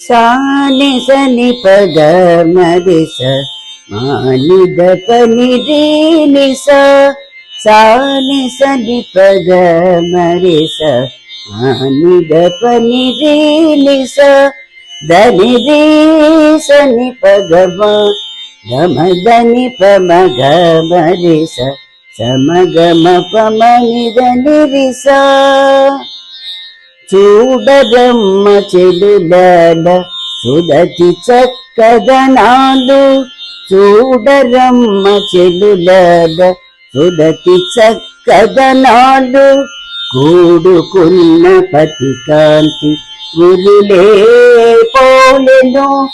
సాని సని పగ మరి స మానిద పని దీని స సాని సని పగ మరి స మానిద పని దీని ని స దని రే సని పగ మ గమ దని పమ గమ రే స సమగమ పమ నిదని రిస చూడరమ్మ చెలులాల సుదతి చక్కదనాలు. చూడరమ్మ చెలులాల సుదతి చక్కదనాలు. కూడుకున్న పతి కాంతి గురులే పోలెను.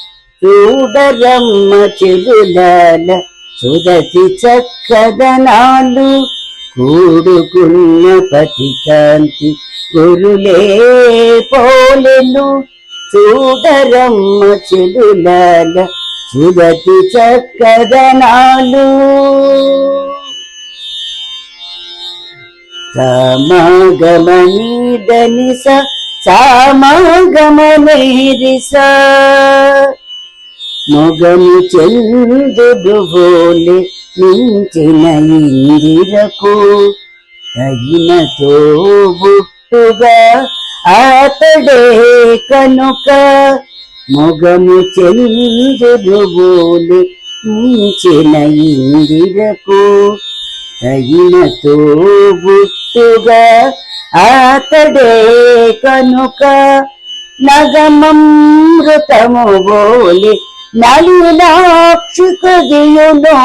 చూడరమ్మ చెలులాల సుదతి చక్కదనాలు. కూడుకున్న పతి కాంతి గురులే పోలెను. చూడరమ్మ చెలులాల సుదతి చక్కదనాలు. సామాగమనీదని సామాగమనైరిస మొగము చంద్రుడు బోలే మించిన ఇందిరకు తగిన తోబుట్టుగా అతడే కనుక మొగము చంద్రుడు బోలే మించిన ఇందిరకు తగిన తోబుట్టుగా అతడే కనుక నగమృతము బోలి నలినాక్షి కదియును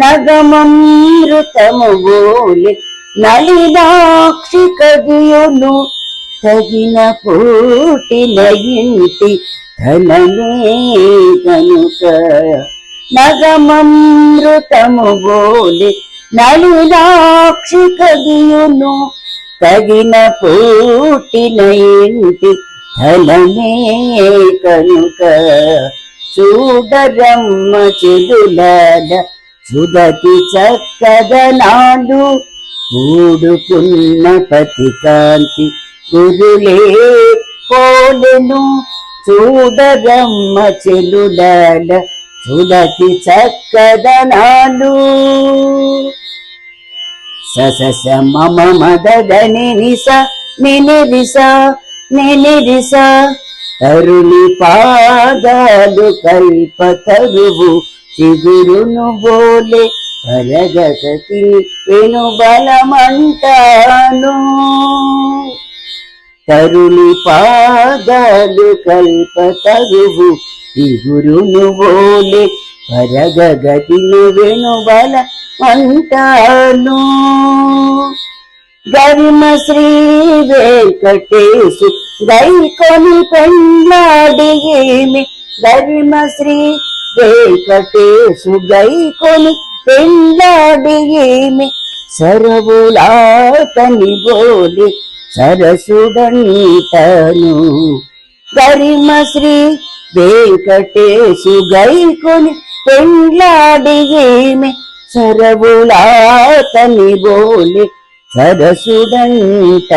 నగమృతము బోలి నలినాక్షి కదియును తగిన పూటిన ఇంటి ధనమే కనుక నగమృతము బోలి నలినాక్షి కదియును తగిన పూటిన ఇంటి ధనమే కనుక చూడరమ్మ చెదులాల సుదతి చక్కదనాలు కూడుకున్న పతి కాంతి గురులే పోలెను. చూడరమ్మ చెలులాల సుదతి చక్కదనాలు సస మమ మదని నిస నినిరిస నినిరిస. తరుణి పాదాలు కల్ప తరువు చిగురును బోలే పరగతి పెను బలమంటాను. తరుణి పాదాలు కల్ప తరువు చిగురును బోలే పరగతిని వెను బల గరిమ శ్రీ వెంకటేశు గైకొని పెళ్ళాడియేమి గరిమ శ్రీ వెంకటేశు గైకొని పెళ్ళాడియేమి సరవులాతని బోలి సరసుడంటాను గరిమ శ్రీ వెంకటేశు గైకొని పెళ్ళాడియేమి సరవులాతని బోలి సరసుడంటను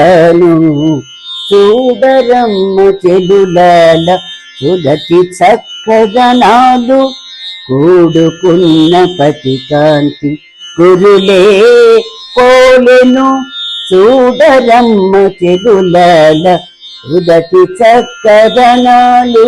చూడరమ్మ చెడులాల సుదతి చక్కదనాలు కూడుకున్న పతి కాంతి గురులే పోలెను చూడరమ్మ చెడులాల సుదతి చక్కదనాలు.